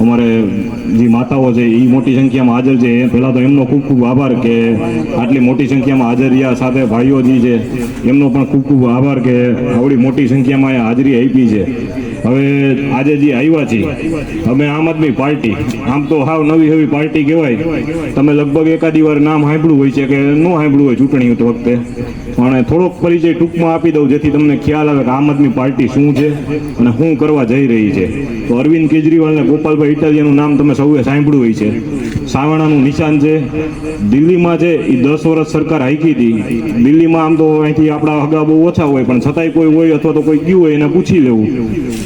અમારે જે માતાઓ છે એ મોટી સંખ્યામાં હાજર છે. પહેલાં તો એમનો ખૂબ ખૂબ આભાર કે આટલી મોટી સંખ્યામાં હાજર રહ્યા. સાથે ભાઈઓ જે છે, એમનો પણ ખૂબ ખૂબ આભાર કે આવડી મોટી સંખ્યામાં એ હાજરી આપી છે. હવે આજે જે આવ્યા છીએ અમે આમ આદમી પાર્ટી, આમ તો હાવ નવી નવી પાર્ટી કહેવાય. તમે લગભગ એકાદી વાર નામ સાંભળ્યું હોય છે કે ન સાંભળ્યું હોય ચૂંટણી વખતે. પણ થોડોક પરિચય ટૂંકમાં આપી દઉં જેથી તમને ખ્યાલ આવે કે આમ આદમી પાર્ટી શું છે અને શું કરવા જઈ રહી છે. તો અરવિંદ કેજરીવાલ અને ગોપાલભાઈ ઇટાલિયાનું નામ તમે સૌએ સાંભળ્યું હોય છે. સાવણાનું નિશાન છે. દિલ્હીમાં છે એ દસ વર્ષ સરકાર હાઈકી હતી. દિલ્હીમાં આમ તો અહીંથી આપણા હગા બહુ ઓછા હોય, પણ છતાંય કોઈ હોય અથવા તો કોઈ ગયું હોય એને પૂછી લેવું.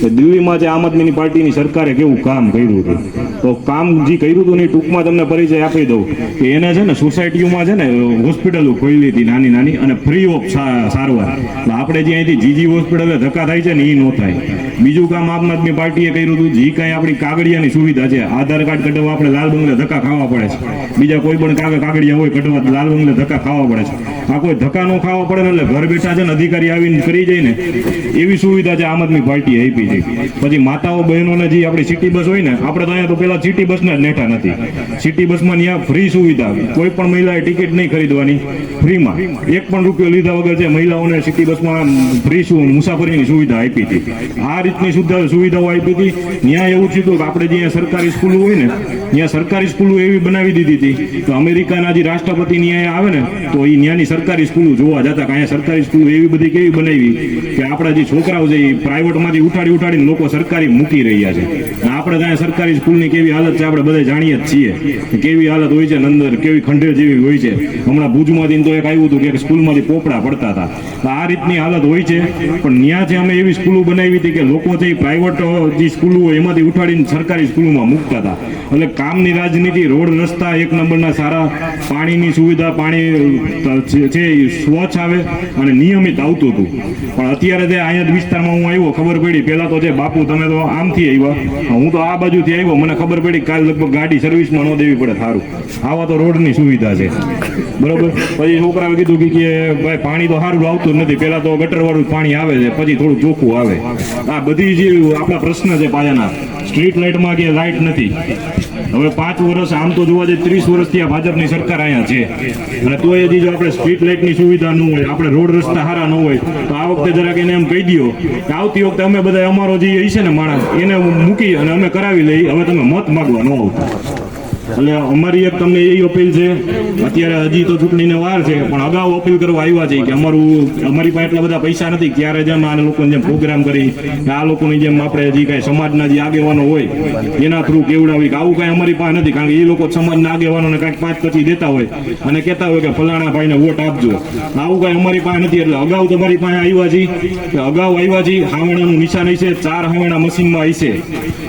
કે દિલ્હીમાં જે આમ આદમીની પાર્ટીની સરકારે કેવું કામ કર્યું હતું? તો કામ જે કર્યું હતું ને ટૂંકમાં તમને પરિચય આપી દઉં કે એને છે ને સોસાયટીઓમાં છે ને હોસ્પિટલો ખોલી હતી નાની નાની અને ફ્રી ઓફ સારવાર. આપણે જે અહીંથી જીજી હોસ્પિટલે ધક્કા થાય છે ને એ ન થાય. બીજું કામ આમ આદમી પાર્ટીએ કર્યું હતું. જે કાંઈ આપણી કાગળિયાની સુવિધા છે, આધાર કાર્ડ કઢાવવા આપણે લાલ બંગલે ધક્કા ખાવા પડે છે. બીજા કોઈ પણ કાગળ કાગળિયા હોય કઢવા લાલ બંગલે ધક્કા ખાવા પડે છે. આ કોઈ ધક્કા ન ખાવા પડે એટલે ઘર બેઠા છે ને અધિકારી આવીને કરી જાય ને એવી સુવિધા છે આમ આદમી પાર્ટીએ આપી છે. પછી માતાઓ બહેનોને જે આપણી સિટી બસ હોય ને, આપણે તો અહીંયા તો પેલા સિટી બસના જ નેઠા નથી. સિટી બસમાં ત્યાં ફ્રી સુવિધા કોઈ પણ મહિલાએ ટિકિટ નહીં ખરીદવાની. ફ્રીમાં એક પણ રૂપિયો લીધા વગર છે મહિલાઓને સિટી બસમાં ફ્રી મુસાફરીની સુવિધા આપી હતી. આ રીતની સુવિધા સુવિધાઓ આપી હતી. ત્યાં એવું થયું કે આપણે જે સરકારી સ્કૂલો હોય ને, ત્યાં સરકારી સ્કૂલો એવી બનાવી દીધી હતી કે અમેરિકાના જે રાષ્ટ્રપતિ ન્યાય આવે ને, તો એ ત્યાંની સરકારી સ્કૂલો જોવા જતા કે અહીંયા સરકારી સ્કૂલો એવી બધી કેવી બનાવી કે આપણા જે છોકરાઓ છે એ પ્રાઇવેટમાંથી ઉઠાડી ઉઠાડીને લોકો સરકારી મૂકી રહ્યા છે. અને આપણે ત્યાં સરકારી સ્કૂલની કેવી હાલત છે, આપણે બધા જાણીએ જ છીએ કેવી હાલત હોય છે અંદર, કેવી ખંડેર જેવી હોય છે. હમણાં ભુજમાંથી તો એક આવ્યું હતું કે સ્કૂલમાંથી પોપડા પડતા હતા. તો આ રીતની હાલત હોય છે, પણ ત્યાં જે અમે એવી સ્કૂલો બનાવી હતી કે લોકો છે પ્રાઇવેટ જે સ્કૂલો હોય એમાંથી ઉઠાડીને સરકારી સ્કૂલોમાં મૂકતા હતા. એટલે કામની રાજનીતિ, રોડ રસ્તા એક નંબરના સારા, પાણીની સુવિધા, પાણી છે એ સ્વચ્છ આવે અને નિયમિત આવતું હતું. પણ અત્યારે જે અહીંયા વિસ્તારમાં હું આવ્યો, ખબર પડી, પહેલાં તો જે બાપુ તમે તો આમથી આવ્યા હું તો આ બાજુથી આવ્યો, મને ખબર પડી કાલ લગભગ ગાડી સર્વિસમાં ન દેવી પડે સારું. આવા તો રોડની સુવિધા છે. બરોબર? પછી છોકરાએ કીધું કે ભાઈ પાણી તો સારું આવતું જ નથી, પહેલાં તો ગટરવાળું પાણી આવે છે, પછી થોડું ચોખ્ખું આવે. આ બધી જે આપણા પ્રશ્ન છે પાયાના સ્ટ્રીટ લાઇટમાં કે લાઇટ નથી. હવે પાંચ વર્ષ, આમ તો જોવા જઈએ ત્રીસ વર્ષથી આ ભાજપની સરકાર અહીંયા છે. અને તો હજી જો આપણે સ્ટ્રીટ લાઇટની સુવિધા ન હોય, આપણે રોડ રસ્તા સારા ન હોય, તો આ વખતે જરાક એને એમ કહી દો કે આવતી વખતે અમે બધા અમારો જે છે ને માણસ, એને મૂકી અને અમે કરાવી લઈ, હવે તમે મત માગવા ન આવતા. એટલે અમારી એક તમને એ અપીલ છે, અત્યારે હજી તો ચૂંટણીને વાર છે, પણ અગાઉ અપીલ કરવા આવ્યા છે કે અમારું, અમારી પાસે એટલા બધા પૈસા નથી ત્યારે જેમ આ લોકોને જેમ પ્રોગ્રામ કરી આ લોકોની જેમ આપણે હજી કાંઈ સમાજના જે આગેવાનો હોય, એના થ્રુ કેવડાવી કે આવું કાંઈ અમારી પાસે નથી, કારણ કે એ લોકો સમાજના આગેવાનોને કાંઈક પાંચ પછી દેતા હોય, અને કહેતા હોય કે ફલાણા ભાઈને વોટ આપજો. આવું કાંઈ અમારી પાસે નથી, એટલે અગાઉ તમારી પાસે આવ્યા કે અગાઉ આવ્યા છીએ, હાવણાનું નિશાન હશે, ચાર હાવણા મશીનમાં હશે.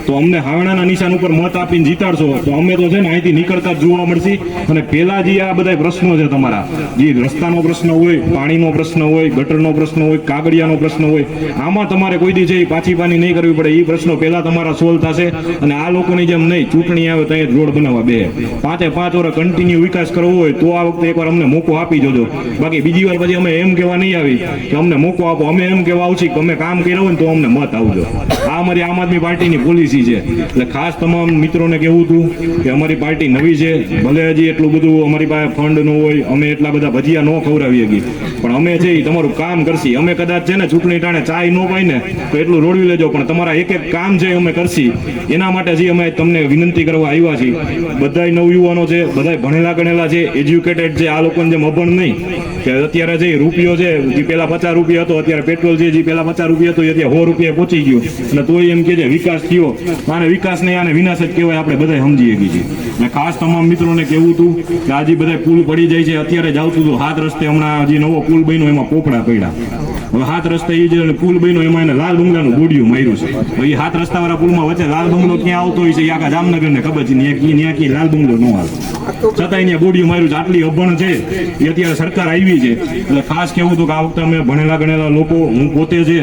તો અમને હાવણાના નિશાન ઉપર મત આપીને જીતાડશો, તો અમે તો છે ને અહીંથી નીકળતા જોવા મળશે. અને પેલા જે આ બધા પ્રશ્નો છે તમારા, જે રસ્તાનો પ્રશ્ન હોય, પાણીનો પ્રશ્ન હોય, ગટરનો પ્રશ્ન હોય કાગડિયાનો પ્રશ્ન હોય, આમાં તમારે કોઈ દી છે એ પાછી પાની નહીં કરવી પડે. એ પ્રશ્નો પહેલા તમારા સોલ્વ થશે. અને આ લોકોની જેમ નહીં, ચૂંટણી આવે તો અહીંયા રોડ બનાવવા બે. પાંચે પાંચ વર્ષ કન્ટિન્યુ વિકાસ કરવો હોય તો આ વખતે એકવાર અમને મોકો આપી જોજો. બાકી બીજી વાર પછી અમે એમ કહેવા નહીં આવી કે અમને મોકો આપો. અમે એમ કહેવા આવશે કે અમે કામ કર્યું હોય ને તો અમને મત આવજો. આ અમારી આમ આદમી પાર્ટીની પોલિસી છે. એટલે ખાસ તમામ મિત્રોને કહેવું હતું કે અમારી પાર્ટી નવી છે, ભલે હજી એટલું બધું અમારી પાસે ફંડ ન હોય, અમે એટલા બધા ભજીયા ન ખવડાવી શકીએ પણ અમે છે એ તમારું કામ કરશી. અમે કદાચ છે ને ચૂંટણી ટાણે ચાય ન પાય ને, તો એટલું રોડવી લેજો, પણ તમારા એક એક કામ છે અમે કરશી, એના માટે જે અમે તમને વિનંતી કરવા આવ્યા છીએ. બધાય નવયુવાનો છે, બધાય ભણેલા ગણેલા છે એજ્યુકેટેડ છે, આ લોકોને જેમ અભણ નહીં. કે અત્યારે જે રૂપિયો છે, જે પેલા પચાસ રૂપિયા હતો, અત્યારે પેટ્રોલ છે જે પેલા પચાસ રૂપિયા હતો, એ અત્યારે સો રૂપિયા પહોંચી ગયો. અને તોય એમ કે છે, વિકાસ થયો. આને વિકાસ નહીં આને વિનાશ જ કહેવાય, આપણે બધા સમજી શકીએ છીએ અને ખાસ તમામ મિત્રોને કહેવું હતું કે આજે બધા પુલ પડી જાય છે, અત્યારે જ આવતું હતું. હાથ રસ્તે હમણાં જે નવો પુલ બન્યો, એમાં પોપડા પડ્યા. હાથ રસ્તા એ જે પુલ બન્યો એમાં એને લાલ બંગલાનું ગોડિયું માર્યું છે. એ હાથ રસ્તાવાળા પુલમાં વચ્ચે લાલ બંગલો ક્યાં આવતો હોય છે એ આખા જામનગરને ખબર છે. ત્યાં ક્યાંય લાલ બંગલો ન આવે. છતાં અહીંયા ગોડિયું માર્યું છે. આટલી અભણ છે. એ અત્યારે સરકાર આવી છે. એટલે ખાસ કેવું હતું કે આ વખતે અમે ભણેલા ગણેલા લોકો, હું પોતે છે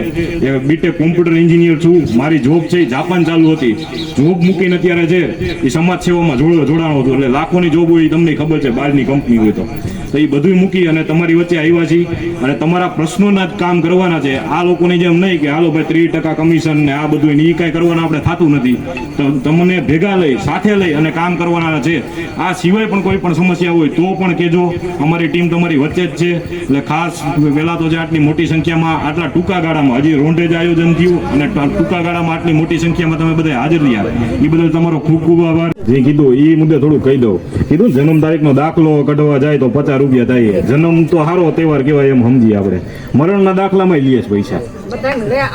એ બીટેક કોમ્પ્યુટર એન્જિનિયર છું, મારી જોબ છે જાપાન ચાલુ હતી. જોબ મૂકીને અત્યારે છે એ સમાજ સેવામાં જોડો જોડાણો હતો. એટલે લાખોની જોબ હોય તમને ખબર છે, બહારની કંપની હોય તો. તો એ બધું મૂકી અને તમારી વચ્ચે આવ્યા છીએ. અને તમારા પ્રશ્નોના જ કામ કરવાના છે. આ લોકોની જેમ નહીં કે, હાલો ભાઈ, ત્રીસ ટકા કમિશન ને આ બધું એ કાંઈ કરવાનું આપણે થતું નથી. તો તમને ભેગા લઈ, સાથે લઈ અને કામ કરવાના છે. આ સિવાય પણ કોઈ પણ સમસ્યા હોય તો પણ કહેજો. અમારી ટીમ તમારી વચ્ચે જ છે. એટલે ખાસ પહેલા તો જે આટલી મોટી સંખ્યામાં, આટલા ટૂંકા ગાળામાં, હજી રોંઢેજ આયોજન થયું અને ટૂંકા ગાળામાં આટલી મોટી સંખ્યામાં તમે બધા હાજર રહ્યા. એ બદલ તમારો ખૂબ ખૂબ આભાર. જે કીધું એ મુદ્દે થોડું કહી દઉં. કીધું જન્મ તારીખનો દાખલો કઢવા જાય તો પચાસ રૂપિયા થાય જન્મ તો સારો તહેવાર કહેવાય એમ સમજીએ આપણે. મરણના દાખલામાં લઈએ પૈસા.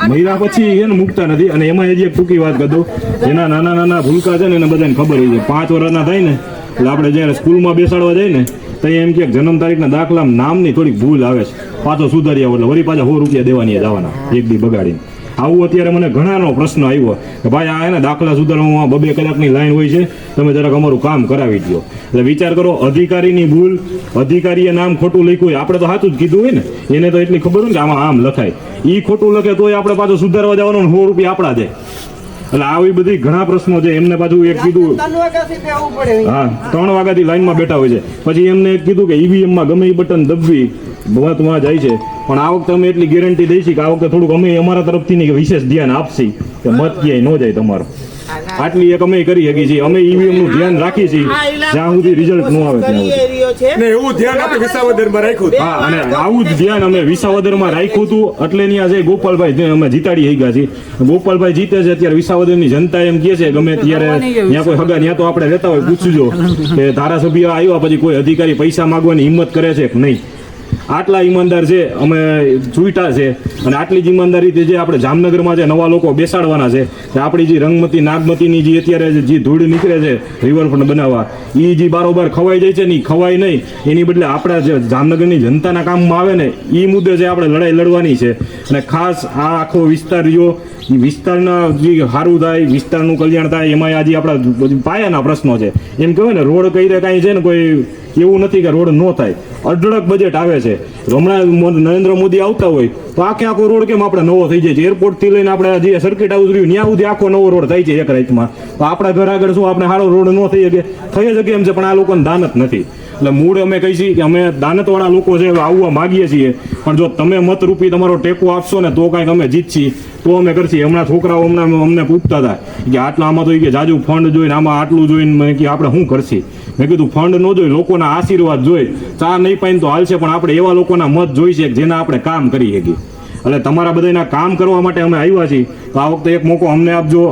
મહિલા પછી એને મૂકતા નથી. અને એમાં હજી એક ટૂંકી વાત કરું જેના નાના નાના ભૂલકા છે ને એને બધાને ખબર હોય છે. પાંચ વર્ષના થાય ને એટલે આપણે જ્યારે સ્કૂલમાં બેસાડવા જાય ને તો એમ કે જન્મ તારીખના દાખલામાં નામની થોડીક ભૂલ આવે છે. પાછો સુધારી આવો એટલે વળી પાછા સો રૂપિયા દેવાની જવાના એક દી બગાડીને. આવું અત્યારે મને ઘણાનો પ્રશ્ન આવ્યો કે ભાઈ આ એને દાખલા સુધારવામાં બબે કલાકની લાઈન હોય છે તમે જરાક અમારું કામ કરાવી દો એટલે વિચાર કરો અધિકારીની ભૂલ અધિકારીએ નામ ખોટું લખ્યું હોય આપણે તો સાચું જ કીધું હોય ને એને તો એટલી ખબર હોય કે આમાં આમ લખાય. એ ખોટું લખે તોય આપણે પાછું સુધારવા જવાનું સો રૂપિયા આપણા દે. એટલે આવી બધી ઘણા પ્રશ્નો છે. એમને પાછું એક કીધું હા ત્રણ વાગ્યાથી લાઈનમાં બેઠા હોય છે. પછી એમને એક કીધું કે ઈવીએમમાં ગમે એ બટન દબવી. મતમાં જાય છે. પણ આ વખતે અમે એટલી ગેરંટી દઈશી કે આ વખતે થોડુંક અમે અમારા તરફથી નહીં વિશેષ ધ્યાન આપશી. કે મત ક્યાંય ન જાય તમારો. આટલી એક અમે કરી શકીએ છીએ. અમે ઈવીએમનું ધ્યાન રાખીએ છીએ. જ્યાં સુધી રિઝલ્ટ ન આવે ત્યાં સુધી. ને એવું ધ્યાન આપણે વિસાવદરમાં રાખ્યું હા અને આવું જ ધ્યાન અમે વિસાવદરમાં રાખ્યું હતું. એટલે ત્યાં આજે ગોપાલભાઈ અમે જીતાડી ગયા છીએ. ગોપાલભાઈ જીતે છે અત્યારે વિસાવદરની જનતા એમ કે છે ગમે ત્યારે ત્યાં કોઈ હગા ત્યાં તો આપણે રહેતા હોય પૂછજો. કે ધારાસભ્ય આવ્યા પછી કોઈ અધિકારી પૈસા માંગવાની હિંમત કરે છે કે નહીં? આટલા ઈમાનદાર છે, અમે ચૂંટા છે અને આટલી જ ઈમાનદારીથી જે આપણે જામનગરમાં જે નવા લોકો બેસાડવાના છે કે આપણી જે રંગમતી, નાગમતીની જે અત્યારે જે ધૂળ નીકળે છે રિવરફ્રન્ટ બનાવવા એ જે બારોબાર ખવાઈ જાય છે ને એ ખવાય નહીં, એની બદલે આપણા જે જામનગરની જનતાના કામમાં આવે ને એ મુદ્દે જે આપણે લડાઈ લડવાની છે. અને ખાસ આ આખો વિસ્તાર રહ્યો એ વિસ્તારના જે સારું થાય, વિસ્તારનું કલ્યાણ થાય એમાં આજે આપણા પાયાના પ્રશ્નો છે. એમ કહેવાય ને, રોડ કઈ રીતે કાંઈ છે ને કોઈ એવું નથી કે રોડ ન થાય. અઢળક બજેટ આવે છે. હમણાં નરેન્દ્ર મોદી આવતા હોય, તો આખે આખો રોડ કેમ આપણે નવો થઈ જાય છે? એરપોર્ટથી લઈને આપણે જે સર્કિટ હાઉસ રહ્યું, ત્યાં સુધી આખો નવો રોડ થાય છે એક રાતમાં. તો આપણા ઘર આગળ શું, આપણે સારો રોડ ન થઈ શકે? થઈ શકે એમ છે, પણ આ લોકોને દાનત નથી. એટલે મૂળ અમે કહી છીએ કે અમે દાનતવાળા લોકો છે આવવા માગીએ છીએ. પણ જો તમે મતરૂપી તમારો ટેકો આપશો ને, તો કાંઈક અમે જીતશી. તો અમે કરશી. હમણાં છોકરાઓ હમણાં અમને પૂછતા હતા કે આટલા આમાં તો કે જાજુ ફંડ જોઈને આમાં આટલું જોઈને મને કે આપણે શું કરશી? મેં કીધું, ફંડ ન જોઈ, લોકોના આશીર્વાદ જોઈ. ચા નહીં પાઈને તો હાલશે, પણ આપણે એવા લોકોના મત જોઈ છે જેના આપણે કામ કરી શકીએ. એટલે તમારા બધાના કામ કરવા માટે અમે આવ્યા છીએ. તો આ વખતે એક મોકો અમને આપજો.